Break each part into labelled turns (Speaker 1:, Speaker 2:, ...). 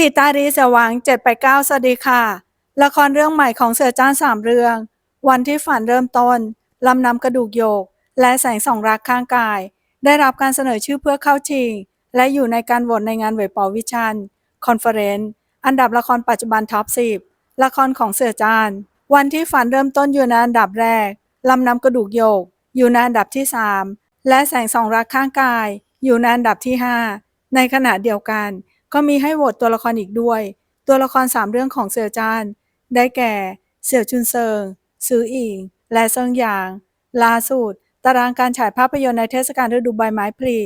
Speaker 1: ทีตารีเสวังเจ็ดไปเก้าสวัสดีค่ะ ละครเรื่องใหม่ของเสือจ้านสามเรื่อง วันที่ฝันเริ่มต้น ลำนำกระดูกโยก และแสงสองรักข้างกาย ได้รับการเสนอชื่อเพื่อเข้าชิง และอยู่ในการโหวตในงานเวปอวิชันคอนเฟอเรนซ์อันดับละครปัจจุบันท็อป10 ละครของเสือจาน วันที่ฝันเริ่มต้นอยู่ในอันดับแรก ลำนำกระดูกโยก อยู่ในอันดับที่ 3 และแสงสองรักข้างกาย อยู่ในอันดับที่ 5 ในขณะเดียวกัน ก็มีให้โหวตตัวละครอีกด้วย ตัวละคร 3 เรื่องของเสือจานได้แก่ เสี่ยวชุนเซิงซืออิง และเซิงหยาง ล่าสุด ตารางการฉายภาพยนตร์ในเทศกาลฤดูใบไม้ผลิ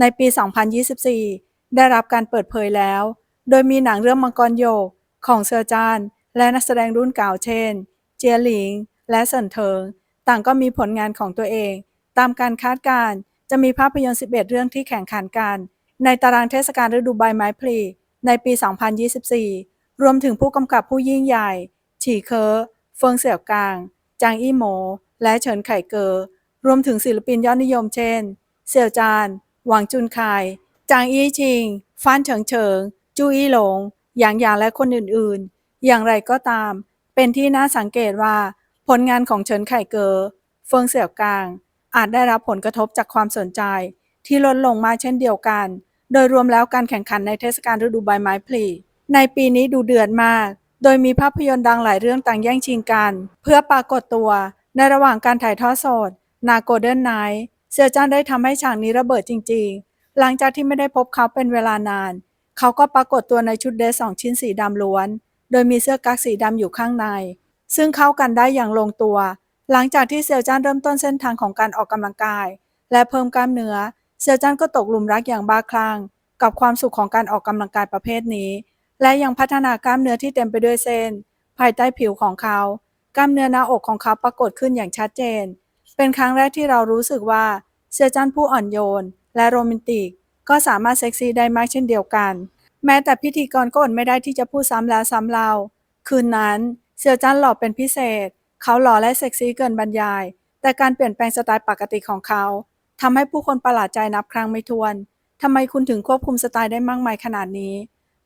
Speaker 1: ในปี 2024 ได้รับการเปิดเผยแล้ว โดยมีหนังเรื่องมังกรโยกของเซอร์จาน และนักแสดงรุ่นเก่าเช่น เจียหลิง และเซินเทิง ต่างก็มีผลงานของตัวเอง ตามการคาดการณ์จะมีภาพยนตร์ 11 เรื่องที่แข่งขันกัน ในตารางเทศกาลฤดูใบไม้ผลิในปี 2024 รวมถึงผู้กำกับผู้ยิ่งใหญ่ ฉีเคอเฟิงเสี่ยวกาง จางอี้โหม และเฉินไข่เกอ รวมถึงศิลปินยอดนิยมเช่น เสี่ยวจาน หวังจุนคาย จางอี้ชิง ฟ้านเฉิงเฉิง จูอี้หลง หยางหยางและคนอื่นๆ อย่างไรก็ตาม เป็นที่น่าสังเกตว่า ผลงานของเฉินไข่เกอ เฟิงเสี่ยวกาง อาจได้รับผลกระทบจากความสนใจ ที่ลดลงมาเช่นเดียวกัน โดยรวมแล้วการแข่งขันในเทศกาลฤดูใบไม้ผลิในปีนี้ดูเดือดมาก โดยมีภาพยนตร์ดังหลายเรื่องต่างแย่งชิงกัน เพื่อปรากฏตัว ในระหว่างการถ่ายทอดสด นาโกลเด้นไนท์เซียจ้านได้ทำให้ฉากนี้ระเบิดจริง ๆ หลังจากที่ไม่ได้พบเขาเป็นเวลานาน เขาก็ปรากฏตัวในชุดเดรสสองชิ้นสีดำล้วน โดยมีเสื้อกั๊กสีดำอยู่ข้างใน ซึ่งเข้ากันได้อย่างลงตัว หลังจากที่เซียวจ้านเริ่มต้นเส้นทางของการออกกำลังกาย และเพิ่มกล้ามเนื้อ เซียวจ้านก็ตกหลุมรักอย่างบ้าคลั่งกับความสุขของการออกกำลังกายประเภทนี้ และยังพัฒนากล้ามเนื้อที่เต็มไปด้วยเส้น ภายใต้ผิวของเขา กล้ามเนื้อหน้าอกของเขาปรากฏขึ้นอย่างชัดเจน เป็นครั้งแรกที่เรารู้สึกว่าเซียจันผู้อ่อนโยน และโรแมนติก ก็สามารถเซ็กซี่ได้มากเช่นเดียวกัน แม้แต่พิธีกรก็อดไม่ได้ที่จะพูดซ้ำแล้วซ้ำเล่าคืนนั้นเซียวจันหล่อเป็นพิเศษ เขาหล่อและเซ็กซี่เกินบรรยาย แต่การเปลี่ยนแปลงสไตล์ปกติของเขา ทำให้ผู้คนประหลาดใจนับครั้งไม่ถ้วนทำไมคุณถึงควบคุมสไตล์ได้มากมายขนาดนี้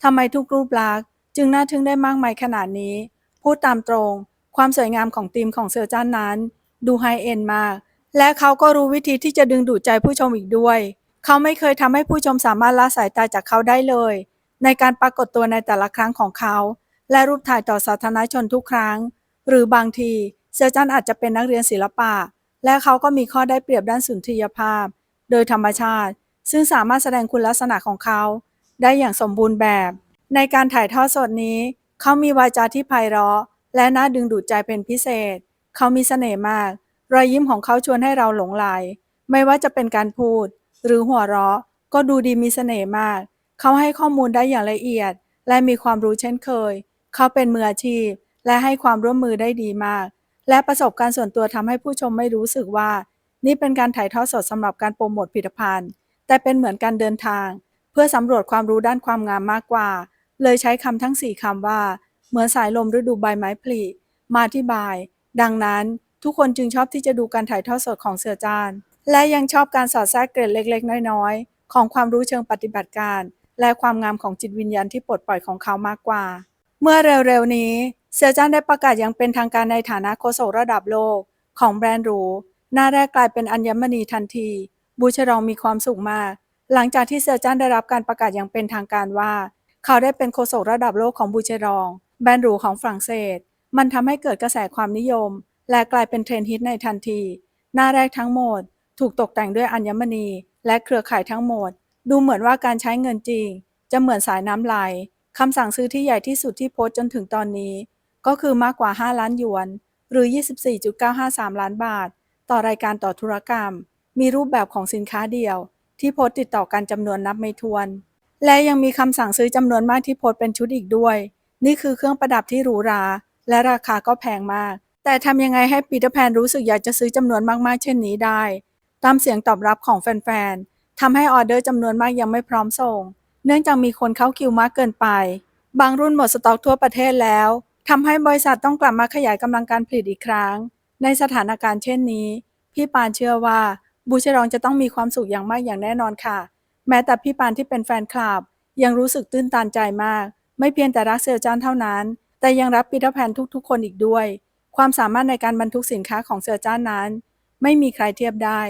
Speaker 1: ทำไมทุกรูปลักษณ์จึงน่าทึ่งได้มากมายขนาดนี้ พูดตามตรง ความสวยงามของทีมของเซอร์จันนั้น ดูไฮเอ็นมาก และเขาก็รู้วิธีที่จะดึงดูดใจผู้ชมอีกด้วย เขาไม่เคยทำให้ผู้ชมสามารถละสายตาจากเขาได้เลย ในการปรากฏตัวในแต่ละครั้งของเขา และรูปถ่ายต่อสาธารณชนทุกครั้ง หรือบางทีเซอร์จันอาจจะเป็นนักเรียนศิลปะ และเขาก็มีข้อได้เปรียบด้านสุนทรียภาพ โดยธรรมชาติ ซึ่งสามารถแสดงคุณลักษณะของเขา ได้อย่างสมบูรณ์แบบ ในการถ่ายทอดสดนี้ เขามีวาจาที่ไพเราะ และน่าดึงดูดใจเป็นพิเศษ เขามีเสน่ห์มาก รอยยิ้มของเขาชวนให้เราหลงไหล ไม่ว่าจะเป็นการพูด หรือหัวเราะ ก็ดูดีมีเสน่ห์มาก เขาให้ข้อมูลได้อย่างละเอียด และมีความรู้เช่นเคย เขาเป็นมืออาชีพ และให้ความร่วมมือได้ดีมาก และประสบการณ์ส่วนตัวทำให้ผู้ชมไม่รู้สึกว่า นี่เป็นการถ่ายทอดสดสำหรับการโปรโมทผลิตภัณฑ์ แต่เป็นเหมือนการเดินทาง เพื่อสำรวจความรู้ด้านความงามมากกว่า เลยใช้คำทั้งสี่คำว่า เหมือนสายลมฤดูใบไม้ผลิมาอธิบาย ดังนั้นทุกคนจึงชอบที่จะดูการถ่ายทอดสดของเสือจาน และยังชอบการสอดแทรกเกร็ดเล็ก ๆ น้อยๆ ของความรู้เชิงปฏิบัติการ และความงามของจิตวิญญาณที่ปลดปล่อยของเขามากกว่า เมื่อเร็วๆนี้เสือจานได้ประกาศอย่างเป็นทางการในฐานะโฆษกระดับโลก ของแบรนด์หรู หน้าแรกกลายเป็นอัญมณีทันที บูชรองมีความสุขมาก หลังจากที่เสือจ้านได้รับการประกาศอย่างเป็นทางการว่า เขาได้เป็นโฆษกระดับโลกของบูชรอง แบรนด์หรูของฝรั่งเศส มันทำให้เกิดกระแสความนิยม และกลายเป็นเทรนด์ฮิตในทันที หน้าแรกทั้งหมด ถูกตกแต่งด้วยอัญมณี และเครือข่ายทั้งหมด ดูเหมือนว่าการใช้เงินจริง จะเหมือนสายน้ำไหล คำสั่งซื้อที่ใหญ่ที่สุดที่โพสต์จนถึงตอนนี้ ก็คือมากกว่า 5 ล้านหยวน หรือ 24.953 ล้านบาท ต่อรายการต่อธุรกรรม มีรูปแบบของสินค้าเดียว ที่โพสต์ติดต่อกันจำนวนนับไม่ถ้วน และยังมีคำสั่งซื้อจำนวนมากที่โพสต์เป็นชุดอีกด้วย นี่คือเครื่องประดับที่หรูหรา และราคาก็แพงมาก แต่ทำยังไงให้ปีเตอร์แพนรู้สึกอยากจะซื้อจำนวนมากๆ เช่นนี้ได้ ตามเสียงตอบรับของแฟนๆทำให้ออเดอร์จำนวนมากยังไม่พร้อมส่ง เนื่องจากมีคนเข้าคิวมากเกินไป บางรุ่นหมดสต็อกทั่วประเทศแล้วทำให้บริษัทต้องกลับมาขยายกำลังการผลิตอีกครั้ง ในสถานการณ์เช่นนี้ พี่ปานเชื่อว่าบูชรองจะต้องมีความสุขอย่างมากอย่างแน่นอนค่ะ แม้แต่พี่ปานที่เป็นแฟนคลับ ยังรู้สึกตื้นตันใจมาก ไม่เพียงแต่รักเซลจานเท่านั้น แต่ยังรักปีเตอร์แพนทุกๆ คนอีกด้วย ความสามารถในการบรรทุกสินค้าของเซลจานนั้น ไม่มีใครเทียบได้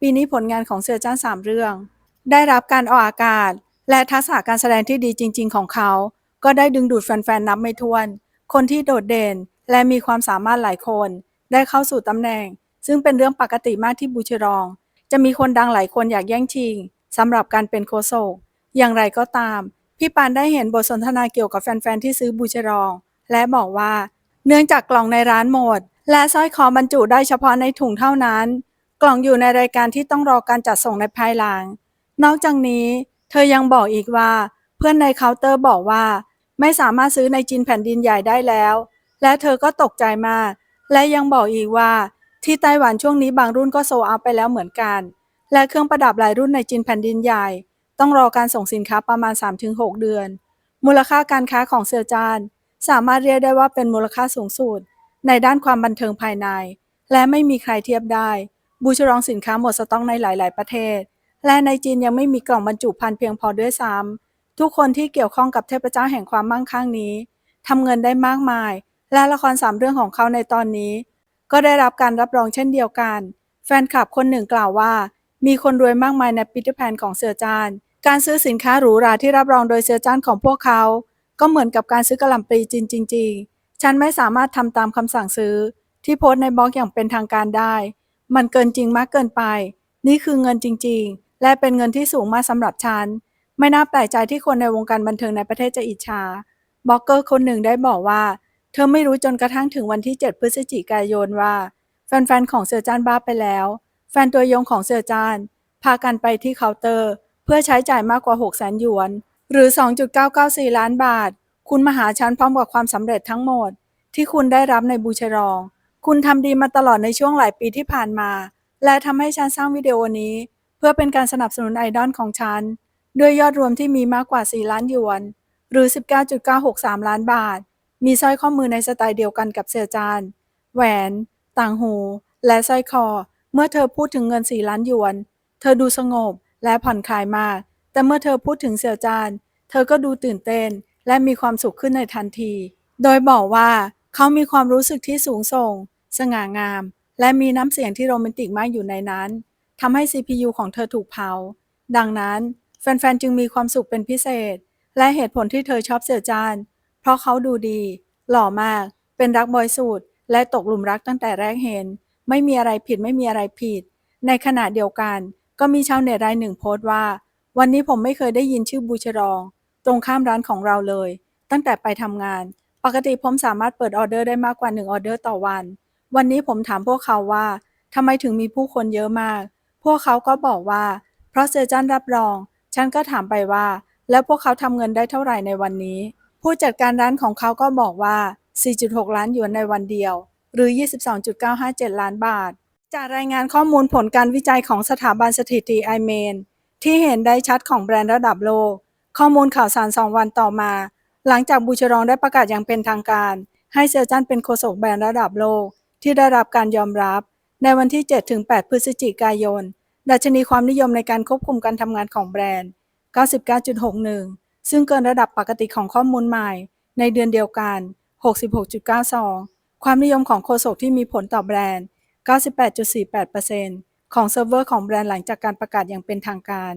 Speaker 1: ปีนี้ผลงานของเซลจานสามเรื่อง ได้รับการออกอากาศ และทักษะการแสดงที่ดีจริง ๆ ของเขา ก็ได้ดึงดูดแฟนๆนับไม่ถ้วน คนที่โดดเด่นและมีความสามารถหลายคน ได้เข้าสู่ตำแหน่ง ซึ่งเป็นเรื่องปกติมากที่บูชรอง จะมีคนดังหลายคนอยากแย่งชิงสำหรับการเป็นโคโซกอย่างไรก็ตาม พี่ปานได้เห็นบทสนทนาเกี่ยวกับแฟนๆที่ซื้อบูชรอง และบอกว่า เนื่องจากกล่องในร้านหมด และสร้อยคอบรรจุได้เฉพาะในถุงเท่านั้น กล่องอยู่ในรายการที่ต้องรอการจัดส่งในภายหลัง นอกจากนี้ เธอยังบอกอีกว่า เพื่อนในเคาน์เตอร์บอกว่า ไม่สามารถซื้อในจีนแผ่นดินใหญ่ได้แล้ว และเธอก็ตกใจมาก และยังบอกอีกว่า ที่ไต้หวันช่วงนี้บางรุ่นก็โซเอาไปแล้วเหมือนกัน และเครื่องประดับหลายรุ่นในจีนแผ่นดินใหญ่ ต้องรอการส่งสินค้าประมาณ 3-6 เดือน มูลค่าการค้าของเซียวจานสามารถเรียกได้ว่าเป็นมูลค่าสูงสุดในด้านความบันเทิงภายใน และไม่มีใครเทียบได้ บูชรองสินค้าหมดสต็อกในหลาย ๆ ประเทศ และในจีนยังไม่มีกล่องบรรจุภัณฑ์เพียงพอด้วยซ้ำทุกคนที่เกี่ยวข้องกับเทพเจ้าแห่งความมั่งคั่งนี้ทำเงินได้มากมาย และละครสามเรื่องของเขาในตอนนี้ ก็ได้รับการรับรองเช่นเดียวกัน แฟนคลับคนหนึ่งกล่าวว่า มีคนรวยมากมายในปิเตอร์แพนของเสือจานการซื้อสินค้าหรูหราที่รับรองโดยเสือจานของพวกเขา ก็เหมือนกับการซื้อกระหล่ำปลีจีนจริง ๆ ฉันไม่สามารถทำตามคำสั่งซื้อ ที่โพสต์ในบล็อกอย่างเป็นทางการได้ มันเกินจริงมากเกินไป นี่คือเงินจริง ๆ และเป็นเงินที่สูงมากสำหรับฉัน ไม่น่าแปลกใจที่คนในวงการบันเทิงในประเทศจะอิจฉาบล็อกเกอร์คนหนึ่งได้บอกว่า เธอไม่รู้จนกระทั่งถึงวันที่ 7 พฤศจิกายนว่า แฟนๆของเสือจานบ้าไปแล้ว แฟนตัวยงของเสือจานพากันไปที่เคาน์เตอร์ เพื่อใช้จ่ายมากกว่า 6 0 0 0 0หยวน หรือ 2.994 ล้านบาท คุณมาหาฉันพร้อมกับความสำเร็จทั้งหมด ที่คุณได้รับในบูชรอง คุณทำดีมาตลอดในช่วงหลายปีที่ผ่านมา และทำให้ฉันสร้างวิดีโอนี้ พื่อเป็นการสนับสนุนไอดอลของฉัน ด้วยยอดรวมที่มีมากกว่า 4 ล้านหยวน หรือ 19.963 ล้านบาท มีสร้อยข้อมือในสไตล์เดียวกันกับเสือจาน แหวน ต่างหู และสร้อยคอ เมื่อเธอพูดถึงเงิน 4 ล้านหยวน เธอดูสงบและผ่อนคลายมาก แต่เมื่อเธอพูดถึงเสี่ยจาน เธอก็ดูตื่นเต้นและมีความสุขขึ้นในทันที โดยบอกว่าเขามีความรู้สึกที่สูงส่ง สง่างาม และมีน้ำเสียงที่โรแมนติกมากอยู่ในนั้น ทำให้ CPU ของเธอถูกเผา ดังนั้น แฟน ๆ จึงมีความสุขเป็นพิเศษ และเหตุผลที่เธอชอบเสี่ยวจาน เพราะเขาดูดี หล่อมาก เป็นรักบอยสูตร และตกหลุมรักตั้งแต่แรกเห็น ไม่มีอะไรผิดไม่มีอะไรผิด ในขณะเดียวกัน ก็มีชาวเน็ตรายหนึ่งโพสต์ว่า วันนี้ผมไม่เคยได้ยินชื่อบูชรอง ตรงข้ามร้านของเราเลย ตั้งแต่ไปทำงาน ปกติผมสามารถเปิดออเดอร์ได้มากกว่า1ออเดอร์ต่อวัน วันนี้ผมถามพวกเขาว่าทำไมถึงมีผู้คนเยอะมาก พวกเขาก็บอกว่า เพราะเซอร์จันรับรอง ฉันก็ถามไปว่า แล้วพวกเขาทำเงินได้เท่าไหร่ในวันนี้ ผู้จัดการร้านของเขาก็บอกว่า 4.6 ล้านหยวนในวันเดียว หรือ 22.957 ล้านบาท จากรายงานข้อมูลผลการวิจัยของสถาบันสถิติไอเมนที่เห็นได้ชัดของแบรนด์ระดับโลก ข้อมูลข่าวสาร 2 วันต่อมา หลังจากบูชรองได้ประกาศอย่างเป็นทางการ ให้เซลจันเป็นโฆษกแบรนด์ระดับโลกที่ได้รับการยอมรับ ในวันที่ 7-8 พฤศจิกายน ดัชนีความนิยมในการควบคุมการทำงานของแบรนด์ 99.61 ซึ่งเกินระดับปกติของข้อมูลใหม่ ในเดือนเดียวกัน 66.92 ความนิยมของโฆษกที่มีผลต่อแบรนด์ 98.48%ของเซิร์ฟเวอร์ของแบรนด์หลังจากการประกาศอย่างเป็นทางการ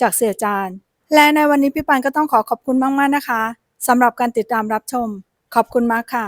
Speaker 1: จากเสียจาน และในวันนี้พี่ปานก็ต้องขอขอบคุณมาก ๆ นะคะสำหรับการติดตามรับชม ขอบคุณมากค่ะ